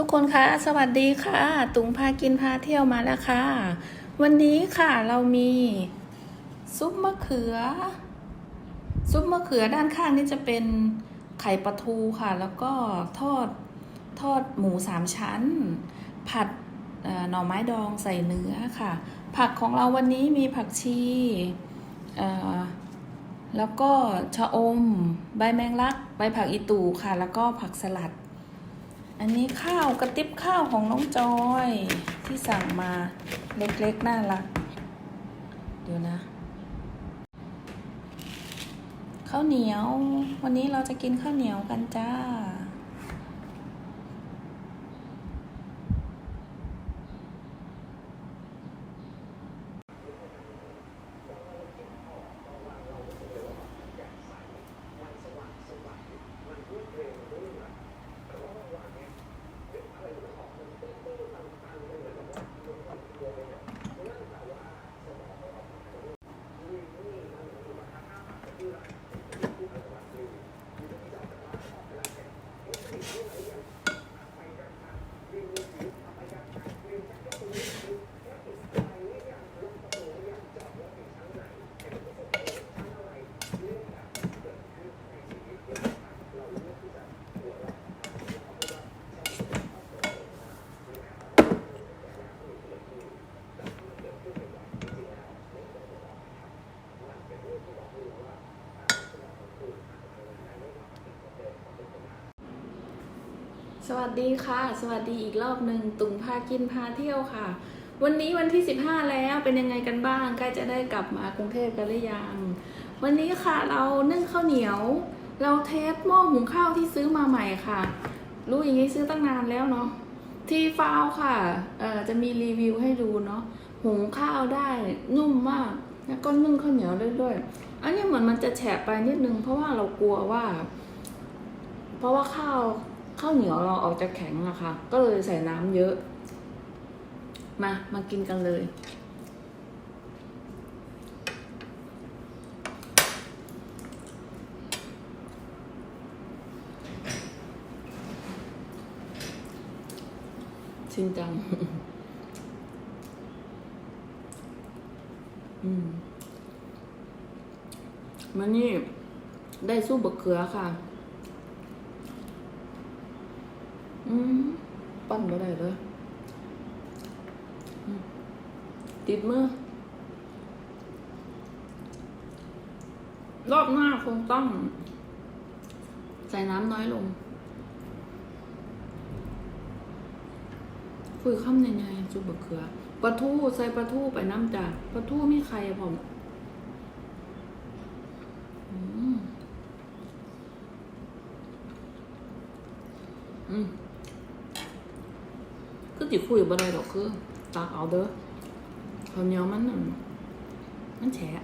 ทุกคนคะสวัสดีค่ะ ตุงพากินพาเที่ยวมาแล้วค่ะ วันนี้ค่ะเรามีซุปมะเขือ ซุปมะเขือด้านข้างนี่จะเป็นไข่ปลาทูค่ะ แล้วก็ทอดทอดหมูสามชั้น ผัดหน่อไม้ดองใส่เนื้อค่ะ ผักของเราวันนี้มีผักชีแล้วก็ชะอม ใบแมงลัก ใบผักอีตูค่ะ แล้วก็ผักสลัด อันนี้ข้าวกระติบข้าวของน้องจอยที่สั่งมาเล็กๆน่ารัก เดี๋ยวนะข้าวเหนียว วันนี้เราจะกินข้าวเหนียวกันจ้า ส วัสดีค่ะ สวัสดีอีกรอบหนึ่งตุงพากินพาเที่ยวค่ะ วันนี้วันที่ 15 แล้วเป็นยังไงกันบ้างใกล้จะได้กลับมากรุงเทพกันหรือยัง วันนี้ค่ะเรานึ่งข้าวเหนียว เราเทสหม้อหุงข้าวที่ซื้อมาใหม่ค่ะ รู้อย่างนี้ซื้อตั้งนานแล้วเนาะที่ฟาวค่ะเอ่อจะมีรีวิวให้ดูเนาะหุงข้าวได้นุ่มมาก แล้วก็นึ่งข้าวเหนียวได้ด้วยอันนี้เหมือนมันจะแฉะไปนิดนึงเพราะว่าเรากลัวว่า เพราะว่าข้าว ข้าวเหนียวเราออกจะแข็งอะค่ะ ก็เลยใส่น้ำเยอะ มามากินกันเลย ชินจัง อืมมันนี่ได้สู้บะเขือค่ะ อืมปั้นไม่ได้เลยติดมือรอบหน้าคงต้อง ใส่น้ำน้อยลง คุยข้ามยังไงจุบเขือปลาทูใส่ปลาทูไปน้ำจ่าปลาทูมีใครผมอืมอืม ก็ติคุยบ่ได้ดอกคือตากเอาเด้อข้าวเหนียวมันนั่นมันแฉะ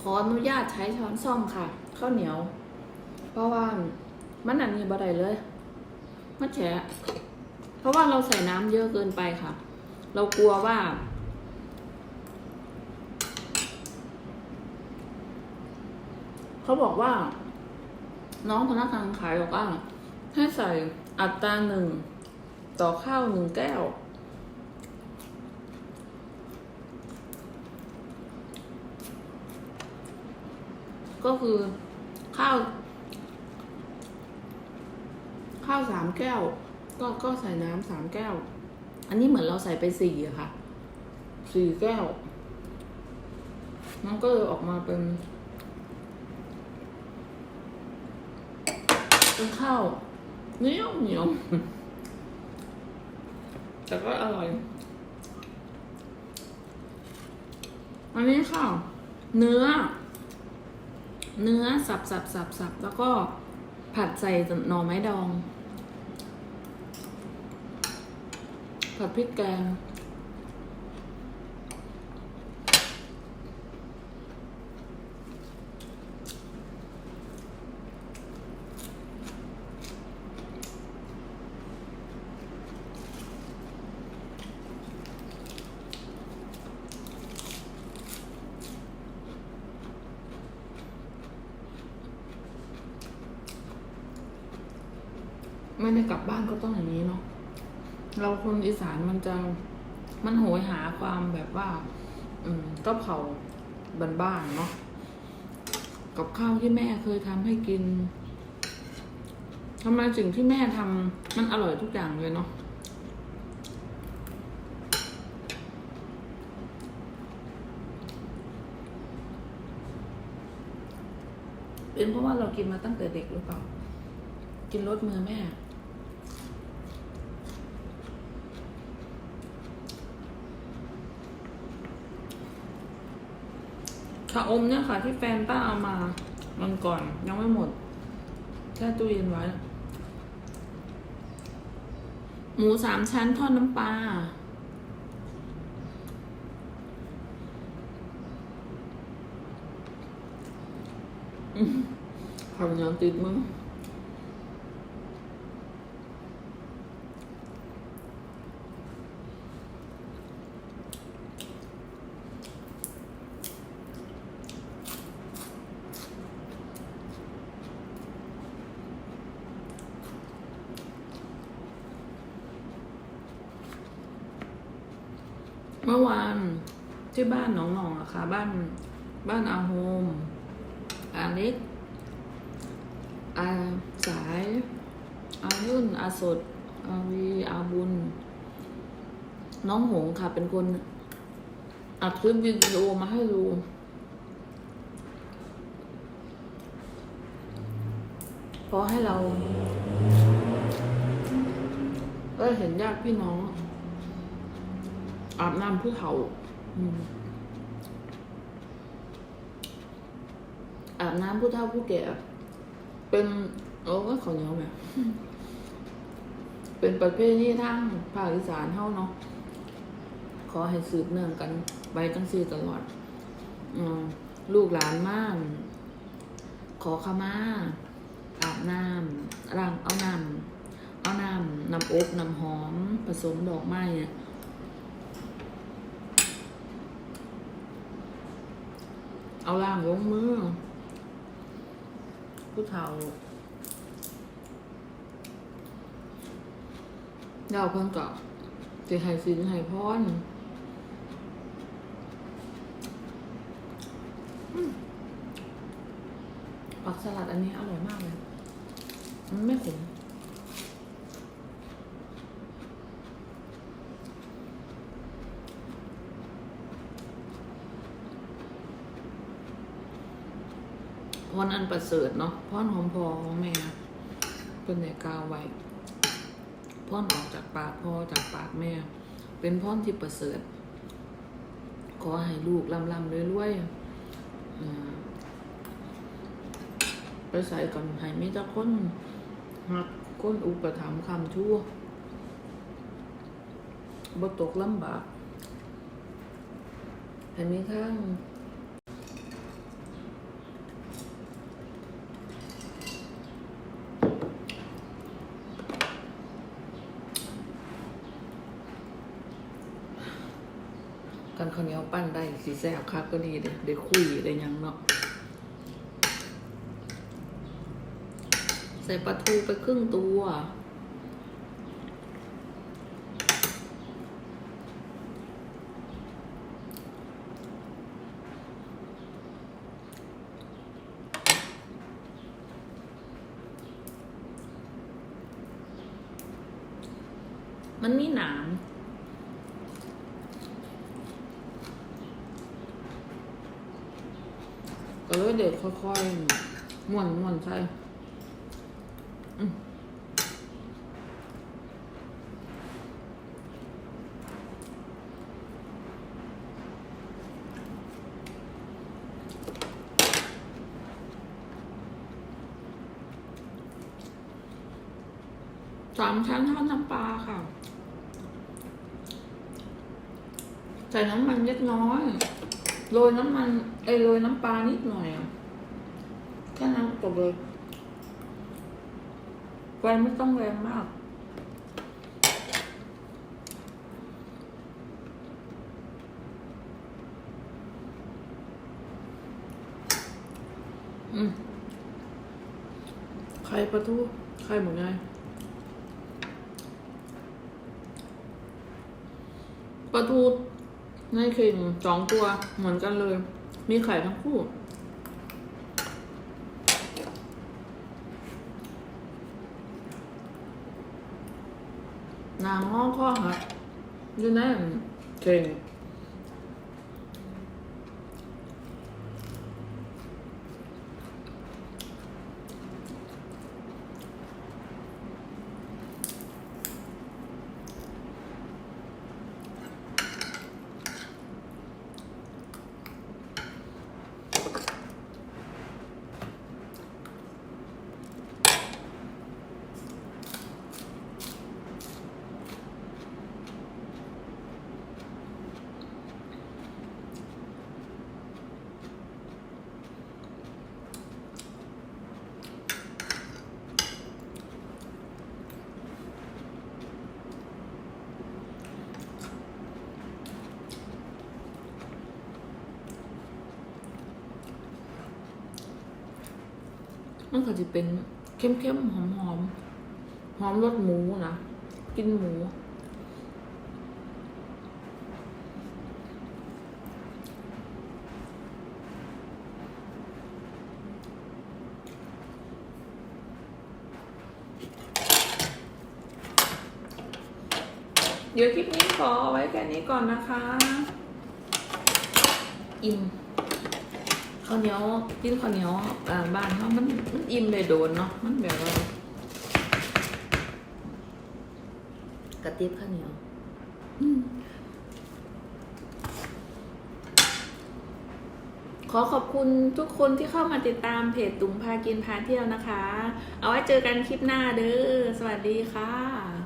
ขออนุญาตใช้ช้อนซ่อมค่ะ ข้าวเหนียว เพราะว่ามันอันนี้บ่ได้เลยมันแฉะ เพราะว่าเราใส่น้ำเยอะเกินไปค่ะ เรากลัวว่า เขาบอกว่า น้องพนักงานขายบอกว่า ให้ใส่อัตราหนึ่งต่อข้าวหนึ่งแก้ว ก็คือข้าว ข้าวสามแก้ว ก็ก็ใส่น้ำสามแก้ว อันนี้เหมือนเราใส่ไปสี่อะค่ะสี่แก้ว มันก็เลยออกมาเป็นเป็นข้าวเหนียวเหนียวแต่ก็อร่อย อันนี้ค่ะ เนื้อ เนื้อสับสับสับสับแล้วก็ผัดใส่หน่อไม้ดอง ผัดพริกแกง ไม่ได้กลับบ้านก็ต้องอย่างนี้เนาะ เราคนอีสานมันจะมันโหยหาความแบบว่า อืมก็เผาบ้านๆเนาะกับข้าวที่แม่เคยทำให้กินทำไมสิ่งที่แม่ทำมันอร่อยทุกอย่างเลยเนาะเป็นเพราะว่าเรากินมาตั้งแต่เด็กหรือเปล่า กินรสมือแม่ ชาอมเนี่ยค่ะ ที่แฟนป้าเอามามันก่อนยังไม่หมดแช่ตู้เย็นไว้ หมูสามชั้นทอดน้ำปลาอืมข้าวเหนียวติดมึง เมื่อวานที่บ้านหนองหนองอะค่ะ บ้านบ้านอาโฮมอาเล็กอาสายอายุ่นอาสดอาวีอาบุญ น้องหงค่ะ เป็นคนอัดคลิปวิดีโอมาให้ดูเพราะให้เราได้เห็นญาติพี่น้อง อาบน้ำผู้เฒ่าอืมอาบน้ำผู้เฒ่าผู้แก่เป็นโอ้ก็ขอเนียวแบบเป็นประเภทที่ทั้งภาคอีสานเท่าเนาะขอให้สืบเนื่องกันไปจังซีตลอดอลูกหลานมาก ขอขมาอาบน้ำร่างเอาน้ำเอาน้ำนำอบนำหอม ผสมดอกไม้เนี่ย เอาล่างลงมือ ผู้เฒ่าเดาเพิ่นก็จะให้สินให้พรอืมผักสลัดอันนี้อร่อยมากเลย มันไม่ขม พรอันประเสริฐเนาะพรหอมพอของแม่เป็นในกาวไว้พรออกจากปากพ่อจากปากแม่ เป็นพรที่ประเสริฐ ขอให้ลูกลำลำรวยๆอ่าไปใส่ก่อนให้มีแต่คนหักคนอุปถัมภ์คำชั่วบ่ตกลำบากให้มีทาง กันข้าวปั้นได้สีแซ่บคักก็ดีเด้ได้คุยได้ยังเนาะใส่ปลาทูไปครึ่งตัว มันมีหนาม ก็เล ยเด็กค่อยๆม้วนม้วนใช่สามชั้นทอดน้ำปลาค่ะ ใส่น้ำมันเล็กน้อย โรยน้ำมัน ไอ้โรยน้ำปลานิดหน่อยแค่นั้นจบเลยไฟไม่ต้องแรงมากไข่ปลาทูไข่หมูไงปลาทูในเข่งสองตัวเหมือนกันเลย มีไข่ทั้งคู่ นางง้อข้อครับอยู่ในเก่ง มันก็จะเป็นเข้มๆหอมๆหอมรสหมูนะกินหมู เดี๋ยวคลิปนี้ขอไว้แค่นี้ก่อนนะคะ อิ่ม ข้าวเหนียวกินข้าวเหนียวบ้านเขามันมันอิ่มเลยโดนเนาะมันแบบว่ากระติบข้าวเหนียวขอขอบคุณทุกคนที่เข้ามาติดตามเพจตุงพากินพาเที่ยวนะคะ เอาไว้เจอกันคลิปหน้าเด้อ สวัสดีค่ะ